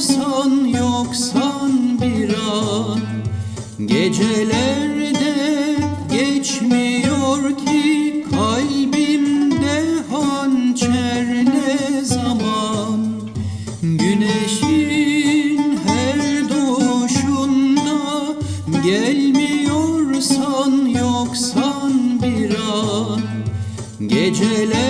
Gelmiyorsan yoksan bir an. Gecelerde geçmiyor ki Kalbimde hançer ne zaman? Güneşin her doğuşunda Gelmiyorsan yoksan bir an. Gecelerde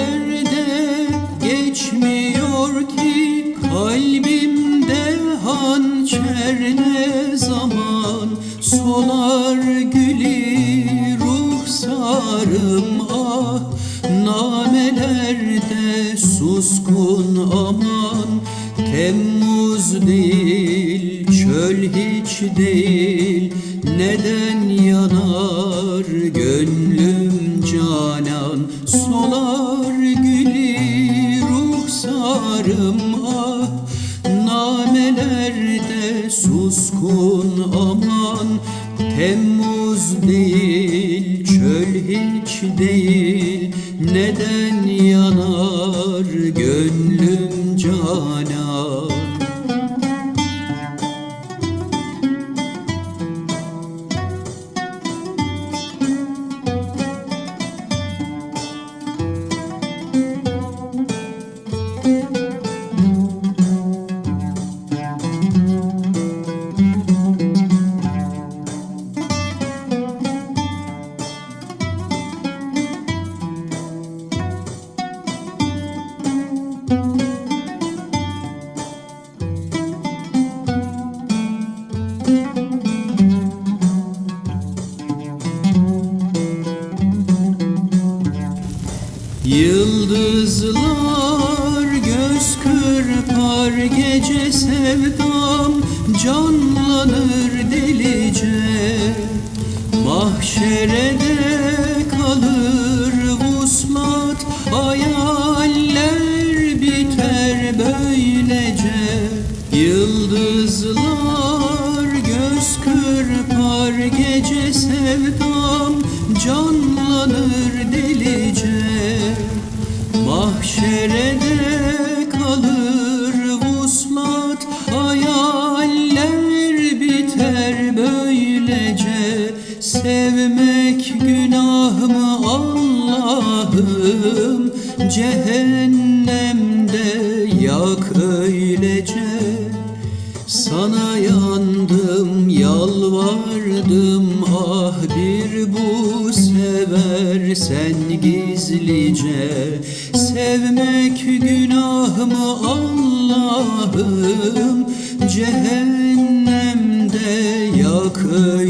hançer ne zaman solar gülü ruhsarım ah namelerde suskun aman. Temmuz değil çöl hiç değil neden yanar gönlüm canan? Solar gülü ruhsarım suskun aman Temmuz değil çöl hiç değil. Neden yanar gönlüm Yıldızlar göz kırpar gece sevdam canlanır delice. Mahşerede kalır vuslat hayaller biter böylece. Yıldızlar göz kırpar gece sevdam Sevmek günah mı Allah'ım. Cehennemde yak öylece. Sana yandım, yalvardım. Ah bir bu seversen gizlice. Sevmek günah mı Allah'ım. Cehennemde yak öylece